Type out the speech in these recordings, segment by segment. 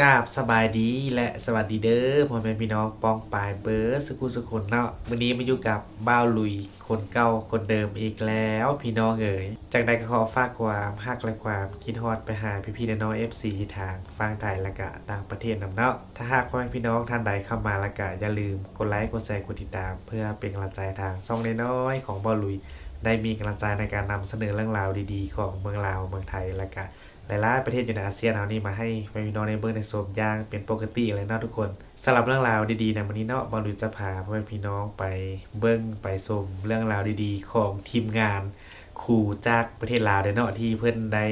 กาบสบายดีและสวัสดีเด้อพ่อแม่พี่น้องปองปายเบิร์สกุลสกุลเนาะวันนี้มาอยู่กับบ้าวลุยคนเก่าคนเดิมอีกแล้วพี่น้องเอ๋ยจากใดก็ขอฝากความฮักและความคิดฮอดไปหาพี่ๆน้องๆ FC ทางฟังไทยและกะต่างประเทศนำเนาะถ้าหากพ่อแม่พี่น้องท่านใดเข้ามาและกะอย่าลืมกดไลค์กดแชร์กดติดตาม เพื่อเป็นกำลังใจทางช่องน้อยๆของบ้าวลุยได้มีกำลังใจในการนำเสนอเรื่องราวดีๆ ของเมืองลาวเมืองไทยและกะ หลายๆประเทศอยู่ในอาเซียนเอานี่มาให้พี่น้องในเบื้องในโซมย่างเป็นปกติเลยเนาะทุกคนสำหรับเรื่องราวดีๆในวันนี้เนาะบอลลูจะพาพ่อแม่พี่น้องไปเบื้องไปชมเรื่องราวดีๆ ของทีมงานครูจากประเทศลาวเนาะที่เพื่อนได้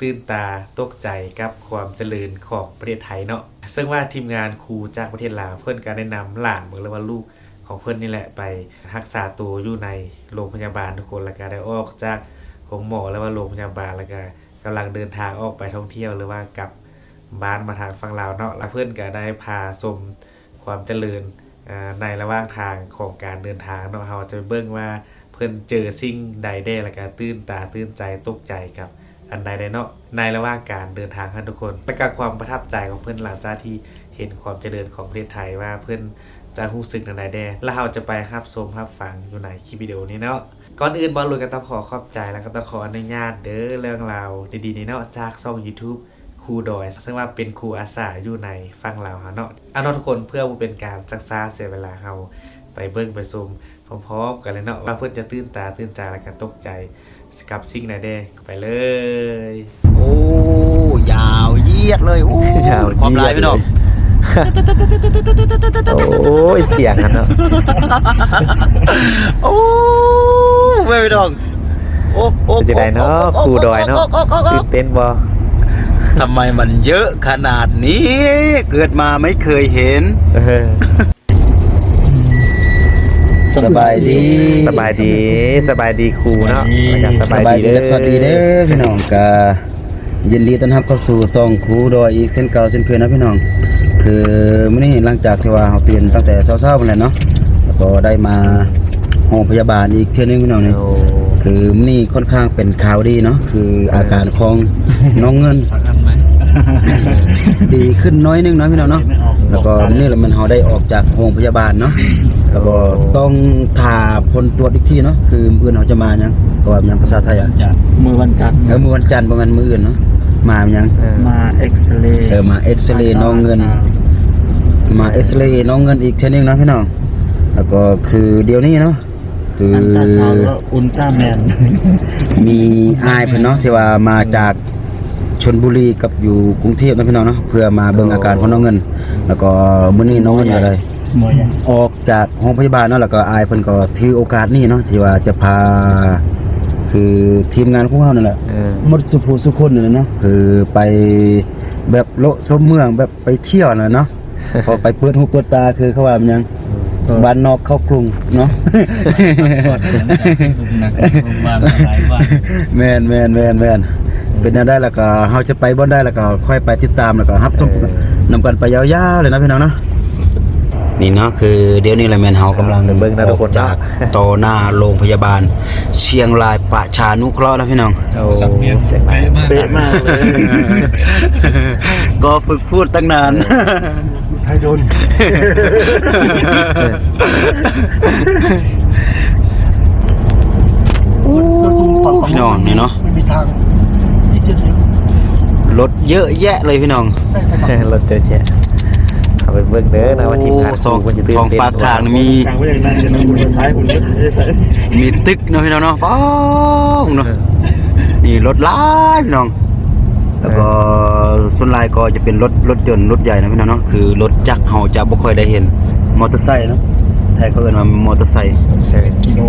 ตื่นตาตกใจกับความเจริญของประเทศไทยเนาะซึ่งว่าทีมงานครูจากประเทศลาวเพื่อนก็ได้นำหลานหรือว่าลูกของเพื่อนนี่แหละไปรักษาตัวอยู่ในโรงพยาบาลทุกคนแล้วก็ได้ออกจากโรงหมอแล้วว่าโรงพยาบาลแล้วก็ กำลังเดินทางออกไปท่องเที่ยวหรือว่ากลับบ้านมาทางฝั่งลาวเนาะแล้วเพื่อนก็ได้พาชมความเจริญในระหว่างทางของการเดินทางเนาะเราจะเบิ่งว่าเพื่อนเจอสิ่งใดได้แล้วก็ตื่นตาตื่นใจตกใจกับอันใดได้เนาะในระหว่างการเดินทางครับทุกคนและก็ความประทับใจของเพื่อนหลังจากที่เห็นความเจริญของประเทศไทยว่าเพื่อนจะรู้สึกในใดแดแล้วเราจะไปครับชมครับฟังอยู่ในคลิปวิดีโอนี้เนาะ ก่อนอื่นบอลลูนก็ต้องขอขอบใจแล้วก็ต้องขออนุญาตเด้อเรื่องราวดีๆนี้เนาะจากช่อง YouTube ครูดอย ซึ่งว่าเป็นครูอาสาอยู่ในฟังลาวเฮาเนาะเอาเนาะทุกคนเพื่อบ่เป็นการซักซ้าเสียเวลาเฮาไปเบิ่งไปชมพร้อมๆกันเลยเนาะว่าเพิ่นจะตื่นตาตื่นใจและก็ตกใจกับสิ่งใดเด้ไปเลย โอ้ยาวเหยียดเลยโอ้ยาวเหยียดความร้ายพี่น้องโอ้ยเสียงอันเนาะโอ้ เว้ยพี่น้องโอ้โอ้จะได้เนาะครูดอยเนาะตื่นเต้นบ่ทำไมมันเยอะขนาดนี้ เกิดมาไม่เคยเห็น เออสบายดีสบายดีสบายดีครูเนาะแล้วก็สบายดีและสวัสดีเด้อพี่น้องกายินดีต้อนรับเข้าสู่ซองครูดอยอีกเส้นเก่าเส้นเพื่อนนะพี่น้อง คือมื้อนี้หลังจากที่ว่าเราเตือนตั้งแต่เช้าๆมาแล้วเนาะแล้วก็ได้มา โรงพยาบาลอีกเทื่อนึงพี่น้องนี่โอ้คือมื้อนี้ค่อนข้างเป็นข่าวดีเนาะคืออาการของน้องเงิน ดีขึ้นน้อยนึงเนาะพี่น้องเนาะแล้วก็มื้อนี่แหละมันเฮาได้ออกจากโรงพยาบาลเนาะแล้วก็ต้องถ่าผลตรวจอีกทีเนาะคือมื้ออื่นเฮาจะมาหยังก็ว่าหยังภาษาไทยอะจากมือวันจันทร์เออมื้อวันจันทร์ประมาณมื้ออื่นเนาะมาหยังเออมาเอ็กซเรย์เออมาเอ็กซเรย์น้องเงิน มาเอ็กซเรย์น้องเงินอีกเทื่อนึงเนาะพี่น้องแล้วก็คือเดี๋ยวนี้เนาะ คืออันตราซาวด์แล้วอุลตร้าแมน มีอายเพิ่นเนาะที่ว่ามาจากชนบุรีกับอยู่กรุงเทพนะพี่น้องเนาะเพื่อมาเบิ่งอาการของน้องเงิน แล้วก็มื้อนี้น้องเงินอะไร หมอยังออกจากโรงพยาบาลเนาะแล้วก็อายเพิ่นก็ถือโอกาสนี้เนาะที่ว่าจะพา คือทีมงานของเรานั่นแหละเออ หมดสุภูสุคนนั่นแหละเนาะคือไปแบบโละสมเมืองแบบไปเที่ยวน่ะเนาะ พอไปเปิดหูเปิดตาคือเขาว่ามันหยัง บ้านนอกเข้ากรุงเนาะก่อนผมหนักผมมาหลายวันแม่นแม่นแม่นแม่นเป็นแนวได้แล้วก็เฮาจะไปบ่อนได้แล้วก็ค่อยไปติดตามแล้วก็รับชมนำกันไปยาวๆเลยนะพี่น้องเนาะนี่เนาะคือเดี๋ยวนี้แหละแม่นเฮากำลังเบิ่งนะทุกคนจากต่อหน้าโรงพยาบาล เชียงรายประชานุเคราะห์นะพี่น้องโอ้เสียงเป๊ะมากเป๊ะมากเลยก็ฝึกพูดตั้งนาน ไทยโดนพี่น้องนี่เนาะ ไม่มีทางที่จะเลี้ยวรถเยอะแยะเลยพี่น้องรถเจอแจ๊เอาไปเบิ่งเด้อนะว่าทีมงานโอ้สองครูมันจะตื่นทองเต้นฟ้าทางนี่มีทางไว้อย่างนั้นจะนั่งบนท้ายคุณเลี้ยวใส่มีตึกเนาะพี่น้องเนาะป้องเนาะนี่รถหลายพี่น้อง แล้วก็ส่วนหลายก็จะเป็นรถรถยนต์รถใหญ่นะพี่น้องเนาะคือรถจักรเฮาจะบ่ค่อยได้เห็น มอเตอร์ไซค์เนาะไทยเขาเอิ้นว่ามอเตอร์ไซค์เซเว่นกิโล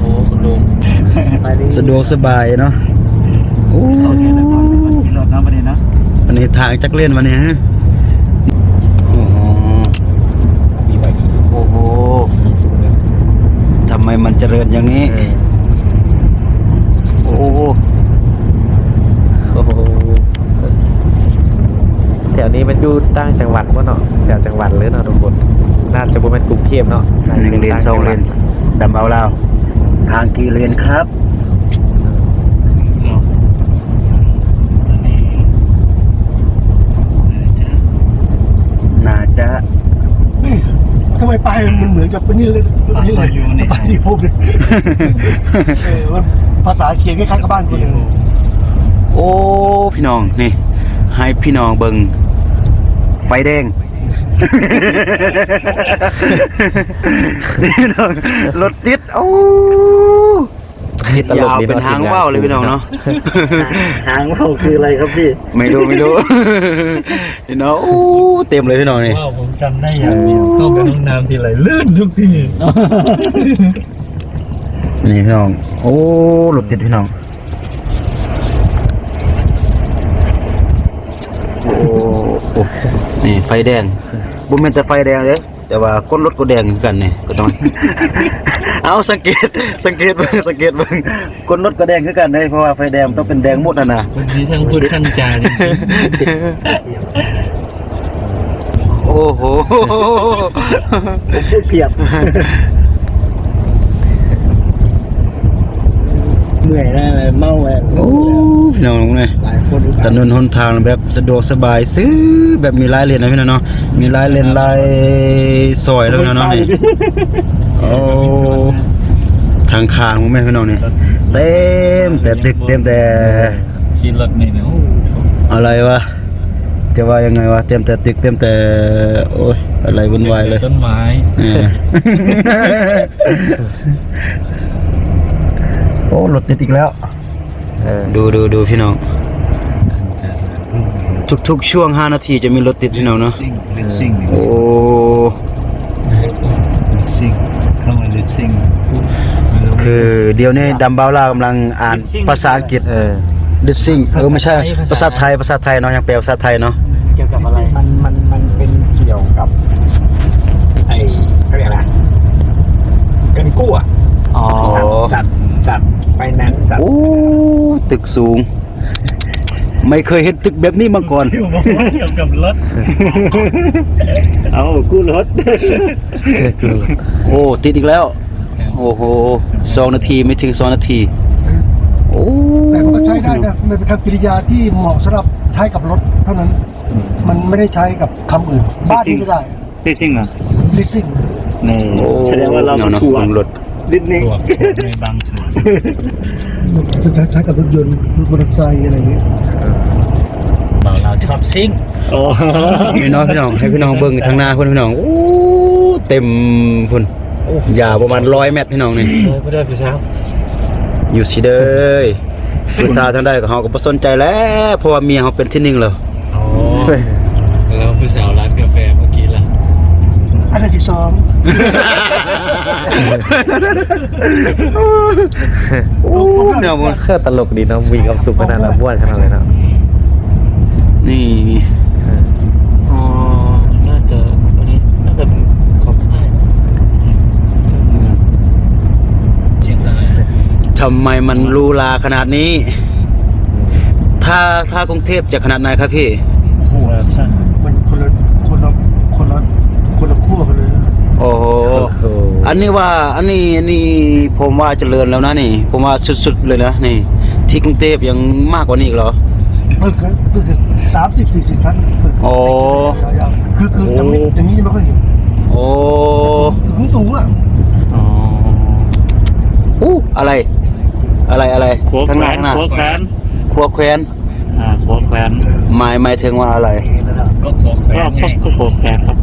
โอ้คุณลุงสะดวกสบายเนาะโอ้โอเคแล้วก็เป็นสิรถนะประเด็นนะอันนี้ทางจักรเล่นวันนี้ฮะโอ้โหโอ้โหทำไมมันเจริญอย่างนี้ ถวนี้มันอยู่ตั้งจังหวัดวะเนาะแถวจังหวัดหรือเนาะทุกคน น่าจะเป็นกรุงเทพเนาะหนึ่งเรียนสองเยนดำเบาเราทางกี่เยนครับน่าจะทำไมไปมันเหมือนกับนี่เลยนี่เลยสปาดิโอเลยภาษาเขียนคล้ายๆกับบ้านคนโอ้พี่น้องนี่ให้พี่น้องเบิง ไฟแดง นี่พี่น้องรถติดโอ้นี่ตลกยาวดีเป็นเนาะทางทีมงานว่าวเลยพี่น้องเนาะหางเราคืออะไรครับพี่ ไม่รู้ไม่รู้พี่น้องโอ้เต็มเลยพี่น้องนี่ว้าวผมจำได้อย่างเดียวเข้าไปห้องน้ำทีไรลื่นทุกทีนี่พี่น้อง โอ้รถติดพี่น้อง โอ้โอ้ นี่ไฟแดงบุมเป็นแต่ไฟแดงเลยแต่ว่าก้นรถก็แดงเหมือนกันนี่ก็ต้อง เอาสังเกตสังเกตเบิ่งสังเกตเบิ่งก้นรถก็แดงคือกันเลยเพราะว่าไฟแดงมันต้องเป็นแดงหมดนะนะคนนี้ช่างพูดช่างจาจริงโอ้โหๆเพียบเหนื่อยได้เลยเมาเลยโอ้ พี่น้องนี่หลายคนถนนหนทางแบบสะดวกสบายซื้อแบบมีหลายเลนนะพี่น้องเนาะมีหลายเลนหลายซอยแล้วพี่น้องเนาะนี่โอ้ทางคางมั้งแม่พี่น้องนี่เต็มแต่ตึกเต็มแต่ขี่รถนี่เนี่ยโอ้อะไรวะจะว่ายังไงวะเต็มแต่ตึกเต็มแต่โอ้ยอะไรวุ่นวายเลยต้นไม้เออโอ้รถติดอีกแล้ว เออดูดูดูพี่น้อง ทุกๆช่วง5นาทีจะมีรถติดพี่น้องเนาะซิ่งลิปซิ่งโอ้ลิปซิ่งเข้ามาลิปซิ่งคือเดี๋ยวนี้ดัมเบลล่ากำลังอ่านภาษาอังกฤษเออลิปซิงเออไม่ใช่ภาษาไทยภาษาไทยเนาะยังแปลภาษาไทยเนาะเกี่ยวกับอะไรมันมันมันเป็นเกี่ยวกับไอ้เขาเรียกอะไรเงินกู้อะอ๋อจัดจัดไฟแนนซ์จัดโอ้ ตึกสูง ไม่เคยเห็นตึกแบบนี้มาก่อนเกี่ยวกับรถ เอากู้รถ โอ้ ติดอีกแล้ว โอ้โหสองนาทีไม่ถึงสองนาที โอ้แต่มันก็ใช้ได้นะมันเป็นคำกริยาที่เหมาะสำหรับใช้กับรถเท่านั้น มันไม่ได้ใช้กับคำอื่น บ้านนี่ไม่ได้ ลิปซิ่งเหรอ leasing นี่โอ้แสดงว่าเราเนาะเนาะถูกของรถนิดนึงในบางส่วน มันใช้ใช้กับรถยนต์มอเตอร์ไซค์อะไรอย่างเงี้ยเราเราชอบซิ่งโอ้พี่น้องพี่น้องให้พี่น้องเบิ่งทางหน้าเพิ่นพี่น้องโอ้เต็มพุ่นยาวประมาณร้อยเมตรพี่น้องนี่ไม่ได้พี่สาวอยู่สิเด้อผู้สาวทางใดก็เฮาก็บ่สนใจแล้วเพราะว่าเมียเฮาเป็นที่หนึ่งแล้วอ๋อแล้วพี่สาวร้านกาแฟเมื่อกี้ล่ะอันนั้นที่สองโอ้ เนาะมันเครื่องตลกดีเนาะมีความสุขขนาดนั้นบ้วนขนาดเลยเนาะนี่อ๋อน่าจะวันนี้น่าจะเป็นของไทยเชียงรายทำไมมันหรูหราขนาดนี้ ถ้าถ้ากรุงเทพจะขนาดไหนครับพี่หัวสั่นมันคนละคนละคนละคนละขั้วกันเลยโอ้โหโอ้อันนี้ว่าอันนี้อันนี้ผมว่าเจริญแล้วนะนี่ ผมว่าสุดๆเลยนะนี่ ที่กรุงเทพยังมากกว่านี้อีกเหรอเพิ่งเพิ่งสามสิบสี่สิบครั้งโอ้คือคืออย่างนี้อย่างนี้ไม่ค่อยเห็นโอ้สูงสูงอะอ๋ออู้อะไร อะไรอะไรขัวแขข้างวหน้านข้างหน้าขัวแขวนครัวแควนอ่าขัวแขวนหมายหมายถึงว่าอะไร ก็ขัวแขวนไงก็ขัวแขวนครับ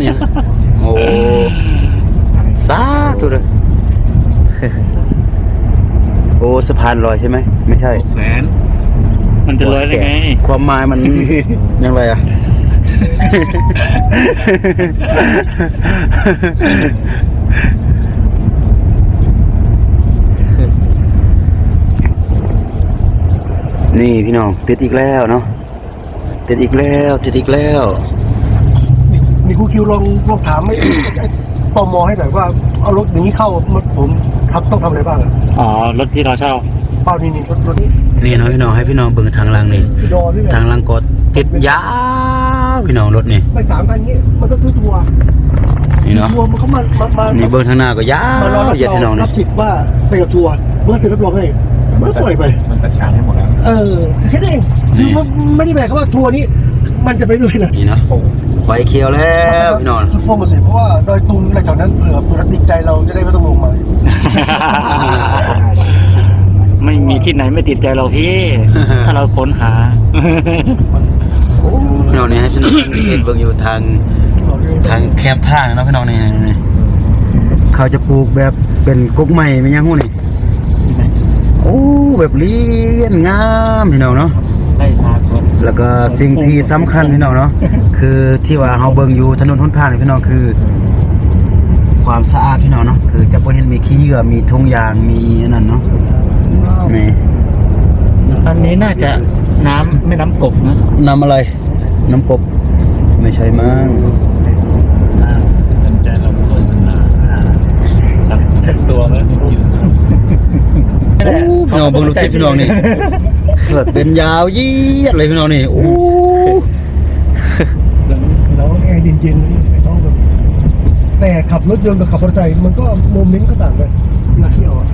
เนี่ย โอ้สาธุเลยโอ้สะพานลอยใช่ไหมไม่ใช่ขัวแขวนมันจะลอยได้ไงความหมายมัน ยังไงอะ นี่พี่น้องติดอีกแล้วเนาะติดอีกแล้วติดอีกแล้ว มีครูคิวลองลองถามไม่ปมให้หน่อยว่าเอารถอย่างนี้เข้าผมทำต้องทำอะไรบ้างอะอ๋อ รถที่เราเช่า เป้านี่นี่รถรถนี้นี่เนาะพี่น้องให้พี่น้องเบิ่งทางหลังนี่ดอด้วยไงทางหลังก็ติดยาวพี่น้องรถนี่ไปสามคันนี้มันก็ซื้อทัวร์นี่เนาะ ทัวร์มันเขามามามานี่เบิ่งทางหน้าก็ยามารอวรับอย่าพี่น้องรันี่บสิทธิ์ว่าไปกับทัวร์เมื่อเสร็จรับรองให้มันก็ปล่อยไป มันจัดการให้หมดแล้ว เออแค่นั้นเองคือมันไม่ได้แปลว่าทัวร์นี้ มันจะไปด้วยนะนี่เนาะ ไฟเขียวแล้วพี่น้องจุดโฟมมาสิเพราะว่าดอยตุงอะไรแถวนั้นเผื่อรถติดใจเราจะได้ไม่ต้องลงมาไม่มีที่ไหนไม่ติดใจเราพี่ ถ้าเราค้นหาโอ้พี่น้องนี่ให้พี่น้องเห็นเบิ่งอยู่ทางทางแคมป์ทางเนาะพี่น้องนี่นี่เขาจะปลูกแบบเป็นกกใหม่เป็นยังหู้นี่โอ้แบบเลี้ยนงามพี่น้องเนาะได้ชาสด แล้วก็สิ่งที่สำคัญพี่น้องเนาะคือที่ว่าเฮาเบิ่งอยู่ถนนหนทางนี่พี่น้องคือ ความสะอาดพี่น้องเนาะคือจะบ่เห็นมีขี้เหยื่อมีทงยางมีอันนั้นเนาะนี่อันนี้น่าจะน้ำไม่น้ำกบนะน้ำอะไร น้ำกบไม่ใช่มั้งสนใจเราโฆษณาสักสักตัวไหมสักคิวโอ้พี่น้องเบิ่งลูกติดพี่น้องนี่ เป็นยาวยีดเลยพี่น้องนี่โอ้แล้วแอร์เย็นๆไม่ต้องแบบแต่ขับรถยนต์กับขับมอเตอร์ไซค์มันก็โมเมนต์ก็ต่างกันเวลาเที่ยวอะ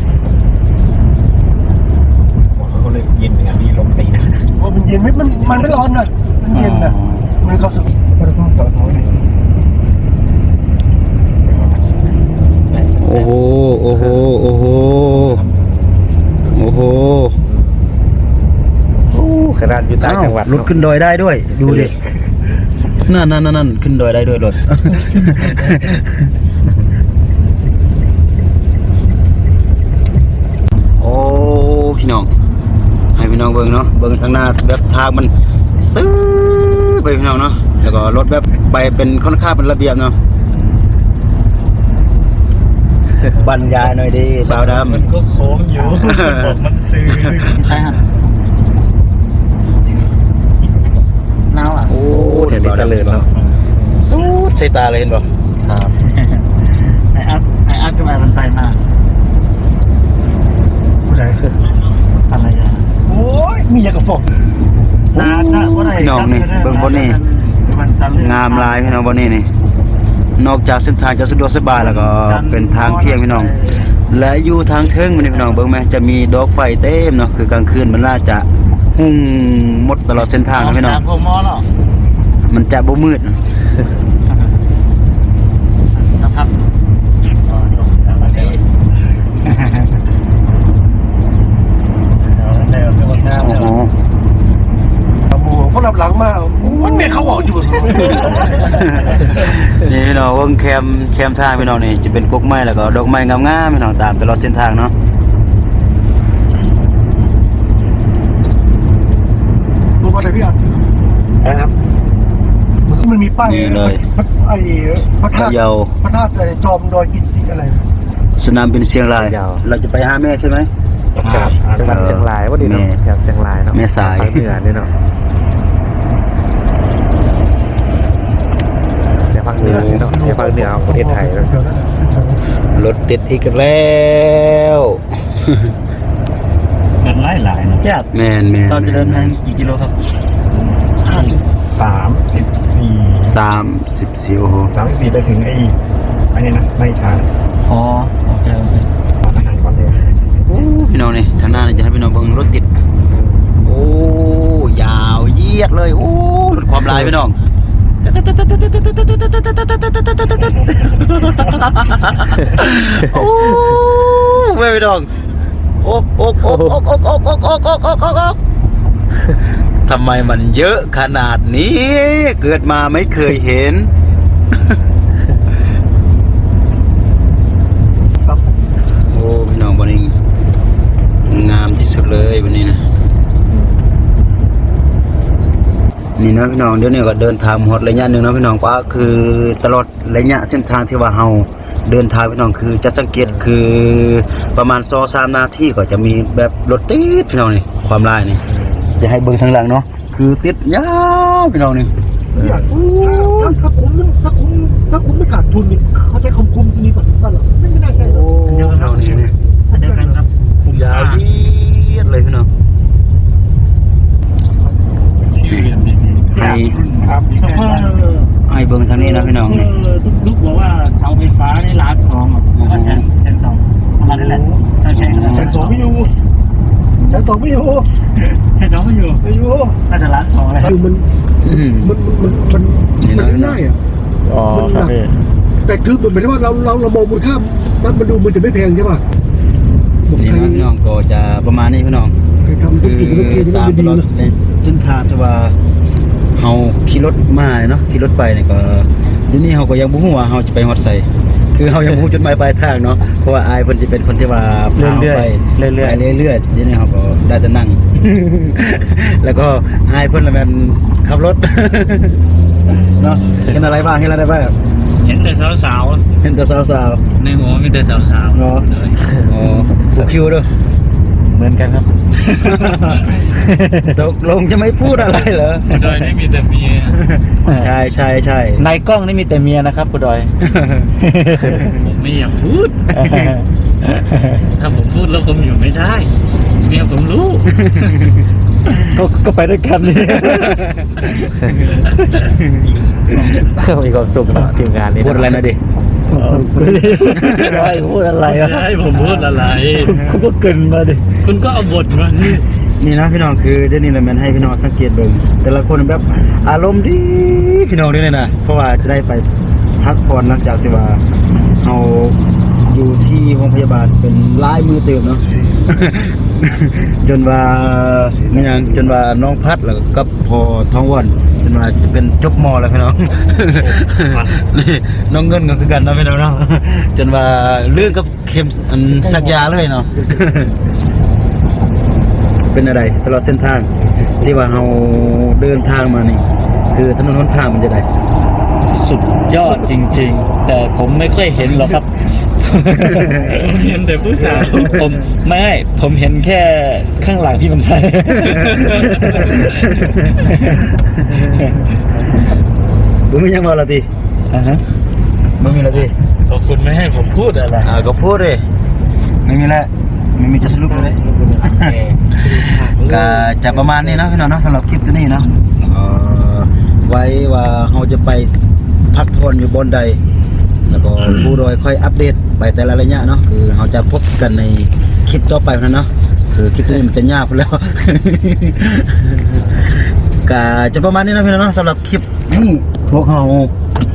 เขาเลยเย็นอย่างมีลมตีนะเพราะมันเย็นไม่มันมันไม่ร้อนนะมันเย็นนะมันเข้าสู่ปตทปตทเนี่ยโอ้โหโอ้โหโอ้โหโอ้โห โอ้ขนาดอยู่ต่างจังหวัดรถขึ้นดอยได้ด้วย ดูดินั่นนั่นนั่นนั่นขึ้นดอยได้ด้วยรถโอ้พี่น้อง ให้พี่น้องเบิ่งเนาะเบิ่งทางหน้าแบบทางมันซื้อไปพี่น้องเนาะแล้วก็รถแบบไปเป็นค่อนข้างเป็นระเบียบเนาะบรรยายหน่อยดิบ่าวดำมันก็โค้งอยู่บอกมันซื้อใช่ครับน้าวอะ โอ้ เดี๋ยวนี้เจริญเนาะสูดใส่ตาเลยเห็นบ่ครับไออัพไออัพก็มามันใส่มาผู้ใดอะไรอะโอ้ยมีอย่างกับฟอกน่าจะว่าไหนพี่น้องนี่เบิ่งบนนี่มันจะเลื่อนงามลายพี่น้องบนนี้นี่นอกจากเส้นทางจะสะดวกสบายแล้วก็เป็นทางเที่ยงพี่น้อง และอยู่ทางเทิงมันนี่พี่น้องเบิ่งไหมจะมีดอกไฟเต็มเนาะคือกลางคืนมันน่าจะหุ่งหมดตลอดเส้นทางนะพี่น้องพวก มอหรอมันจะบ่มืดนะนะครับสามวันนี้สามวันแล้วเป็นวันหน้าโอ้แล้วโหตะมูเพราะรับหลังมามันไม่เขาออกอยู่สุดนี่พี่น้องเบิ่งแคมแคมทางพี่น้องนี่จะเป็นกกไม้แล้วก็ดอกไม้งามๆพี่น้องตามตลอดเส้นทางเนาะรู้ว่าอะไรพี่อัดนะครับ มันก็มันมีป้ายไอ้พระธาตุพะเยา พระธาตุอะไรจอมดอยกินติอะไร สนามบินเชียงรายเราจะไปหาแม่ใช่ไหม ครับจังหวัดเชียงรายว่าดีเนาะแม่แถวเชียงรายเนาะแม่สาย ภคเหนือนี่เนาะเดี๋ยวภาคเหนือนี่เนาะเดี๋ยวภาคเหนือของประเทศไทยเนาะรถติดอีกแล้วมันไล่หลายนะพี่อัดแม่นแม่นตอนจะเดินทางกี่กิโลครับสามสิบ สี่สามสิบสี่โอ้โหสามสิบสี่ไปถึงไอ้ไอ้นี่นะไม่ช้าอ๋อโอเคโอเคร้านอาหารก่อนเลยโอ้พี่น้องนี่ทางหน้านี่จะให้พี่น้องเบิ่งรถติด โอ้ยาวเหยียดเลยโอ้รถความลายพี่น้องโอ้เว้ยพี่น้องโอ๊กโอ๊กโอ๊กโอ๊กโอ๊กโอ๊กโอ๊กโอ๊กโอ๊ก ทำไมมันเยอะขนาดนี้ เกิดมาไม่เคยเห็น โอ้พี่น้องวันนี้งามที่สุดเลยวันนี้นะ นี่นะพี่น้องเดี๋ยวนี้ก็เดินทางหดระยะหนึ่งนะพี่น้องก็คือตลอดระยะเส้นทางที่ว่าเฮาเดินทางพี่น้องคือจะสังเกตคือประมาณสอสามนาทีก็จะมีแบบรถติดพี่น้องนี่ความลายนี่ จะให้เบิ่งทางหลังเนาะคือติดยาวพี่น้องนี่พี่อัดถ้าถ้าคุ้มถ้าคุ้มถ้าคุ้มไม่ขาดทุนนี่เขาใช้คำคุ้มนี้ป่ะบ้านเราไม่น่าใช่หรอกพี่น้องนี่อันเดียวกันครับคุ้มยาค่าวเหยียดเลยพี่น้องชื่อเรียนดีให้ครับๆโซเฟอร์ให้เบิ่งทางนี้นะพี่น้องนี่ทุกทุกบอกว่าเสาไฟฟ้าในล้านสองอะผมว่าแสนแสนสองประมาณนั้นแหละถ้าแสนแสนสองไม่อยู่ แสนสองไม่อยู่แสนสองไม่อยู่ไม่อยู่น่าจะล้านสองเลยคือมันอืมมันมันมันนี่มันเนาะไม่ง่ายอะอ๋อครับพี่แต่คือเหมือนว่าเราเราเรามองมูลค่ามันมันดูมันจะไม่แพงใช่ป่ะบอกนี่ใครเนาะพี่น้องก็จะประมาณนี้พี่น้องใครทำธุคืรอกิจธุรกิจนี่ตามมันตดีลอดนะในเส้นทางที่ว่าเฮาขี่รถมาเนาะขี่รถไปเนี่ยก็เดี๋ยวนี้เฮาก็ยังบ่ฮู้ว่าเฮาจะไปฮอดไส คือเฮายังบ่ฮู้จุดหมายปลายทางเนาะเพราะว่าอายเพิ่นสิเป็นคนที่ว่าพาเฮาไปเรื่อยๆเรื่อยๆ ไปเรื่อยๆเดี๋ยวนี้เฮาก็ได้แต่นั่ง แล้วก็อายเพิ่นละแม่นขับรถ เนาะเห็นอะไรบ้างเห็นอะไรบ้างเห็นแต่สาวเห็นแต่สาวๆในหัวมีแต่สาวๆเนาะอ๋อผูกคิวเด้อๆ เหมือนกันครับ ตกลงจะไม่พูดอะไรเหรอคุณดอยนี่มีแต่เมียใช่ใช่ใช่ในกล้องนี่มีแต่เมียนะครับคุณดอย ผมไม่อยากพูด ถ้าผมพูดแล้วผมอยู่ไม่ได้ เมียผมรู้ ก็ก็ไปด้วยกันนี่มีความสุขนะทีมงานนี้พูดอะไรนะดิ ได้พูดอะไรให้ผมพูดอะไร คุณก็เกินมาดิ คุณก็เอาบทมาสิ นี่นะพี่น้องคือเดี๋ยวนี้เราแมนให้พี่น้องสังเกตเบิ่งแต่ละคนแบบอารมณ์ดีพี่น้องด้วยนะเพราะว่าจะได้ไปพักผ่อนหลังจากที่ว่าเราอยู่ที่โรงพยาบาลเป็นหลายมือเติมเนาะจนว่านี่ยังจนว่าน้องพัดแล้วก็พอท้องว่อ นจนว่าจะเป็นจบมอแล้วพี่น้องนี่น้องเงินก็คือกันเนาะพี่น้องเนาะจนว่าเรื่องกับเข็มอันสักยาเลยเนาะเป็นอะไรตลอดเส้นทาง ที่ว่าเราเดินทางมานี่ คือถนนหนทางมันจะได้สุดยอดจริง ๆ แต่ผมไม่ค่อยเห็นหรอกครับ เห็นแต่ผู้สาวผมไม่ผมเห็นแค่ข้างหลังที่มันใส่บ่มีหยังบ่ละติอ่าฮะบ่มีละติขอบคุณไม่ให้ผมพูดอะไรอ่าก็พูดดิไม่มีแล้วไม่มีจะสรุปเลยก็จะประมาณนี้เนาะพี่น้องเนาะสำหรับคลิปตัวนี้เนาะเอ่อไว้ว่าเราจะไปพักผ่อนอยู่บนใด แล้วก็ผู้โดยค่อยอัปเดตไปแต่ละระยะเนาะคือเราจะพบกันในคลิปต่อไปเท่านั้นเนาะคือคลิปนี้มันจะยากไปแล้วก็จะประมาณนี้นะพี่น้องเนาะสำหรับคลิปนี้พวกเรา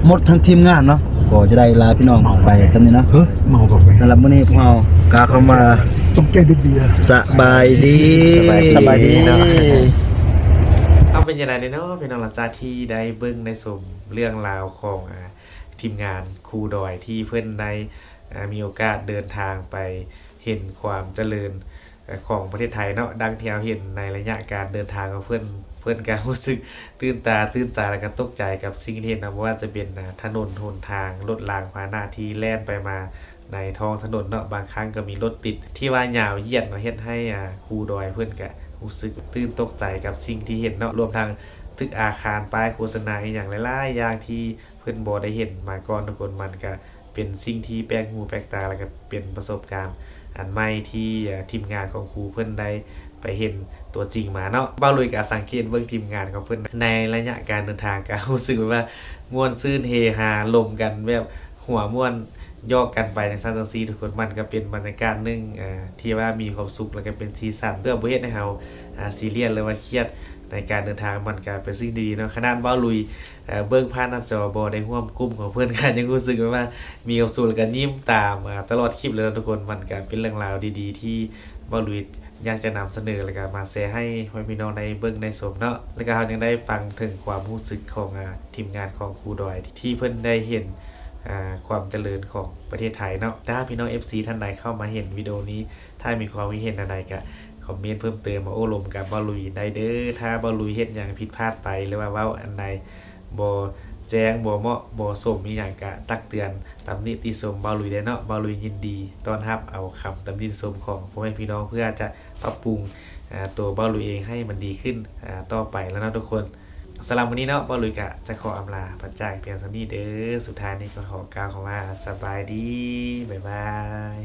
หมดทั้งทีมงานเนาะก็จะได้ลาพี่น้องไปสำนี้เนาะเฮ้ยเมากาแฟสำหรับมื้อนี้พวกเรากาเข้ามาต้องแก้ด้วยเบียร์สบายดีสบายดีเนาะเอาเป็นยังไงเนาะพี่น้องหลังจากที่ได้เบิ้งในสมเรื่องราวของอ่า ทีมงานครูดอยที่เพื่อนได้อ่ามีโอกาสเดินทางไปเห็นความเจริญของประเทศไทยเนาะดังที่เราเห็นในระยะการเดินทางของเพื่อนเพื่อนการรู้สึกตื่นตาตื่นใจและก็ตกใจกับสิ่งที่เห็นนะว่าจะเป็นถนนหนทางรถรางพาหนะที่แล่นไปมาในท้องถนนเนาะบางครั้งก็มีรถติด ที่ว่ายาวเหยียดเนาะเฮ็ดให้ครูดอยเพื่อนก็รู้สึกตื่นตกใจกับสิ่งที่เห็นเนาะรวมทั้งตึกอาคารป้ายโฆษณาอย่างหลายๆอย่างที่ พื่อนบอได้เห็นมาก่อนทุกคนมันก็เป็นสิ่งที่แปลกหูแปลกตาแล้วก็เป็นประสบการณ์ อันใหม่ที่ทีมงานของครูเพื่อนได้ไปเห็นตัวจริงมาเนาะบ้าลุยกับสังเกตเบื้องทีมงานของเพื่อนในระยะการเดินทางก็รู้สึกว่าม่วนซื่นเฮฮาลมกันแบบหัวม่วนยอกกันไปในซันตังซีทุกคนมันก็เป็นบรรยากาศนึ่งที่ว่ามีความสุขแล้วก็เป็นซีซันเพื่อบ่เฮ็ดให้เฮาอ่าซีเรียสหรือว่าเครียด ในการเดินทางมันก็เป็นสิ่งดีๆเนาะขนาดเบ้าลุยเอ่องผ่านหน้าจอบ่ได้ร่วมกลุ่มของเพื่อนกันยังรู้สึกว่ามีความสุขแล้วก็ยิ้มตามตลอดคลิปเลยทุกคนมันก็เป็นเรื่องราวดี ๆ ที่เบ้าลุยอยากจะนำเสนอแล้วก็มาแชร์ให้พ่อพี่น้องในเบิ่งในสมเนาะแล้วก็เฮายังได้ฟังถึงความรู้สึกของอทีมงานของครูดอย ที่เพิ่อนได้เห็นความเจริญของประเทศไทยเนาะถ้าพี่น้อง FC ท่านใดเข้ามาเห็นวิดีโอนี้ ถ้ามีความคิดเห็นอะไรก็ คอมเมนต์เพิ่มเติมมาโอ้ลมกับบอลุยได้เด้อถ้าบอลุยเฮ็ดอย่างผิดพลาดไปหรือว่าว้าอันใดบ่แจ้งบ่เหมาะบ่สมมีหยังก็ตักเตือนตำหนิติชมบอลุยได้เนาะบอลุยยินดีต้อนรับเอาคำตำหนิติชมของพ่อแม่พี่น้องเพื่อจะปรับปรุงตัวบอลุยเองให้มันดีขึ้นต่อไปแล้วนะทุกคนสำหรับวันนี้เนาะบอลลุยกะจะขออำลาพระจากเพียงสำนี้เด้อสุดท้ายนี้ก็ขอกล่าวคำว่าสบายดีบ๊ายบาย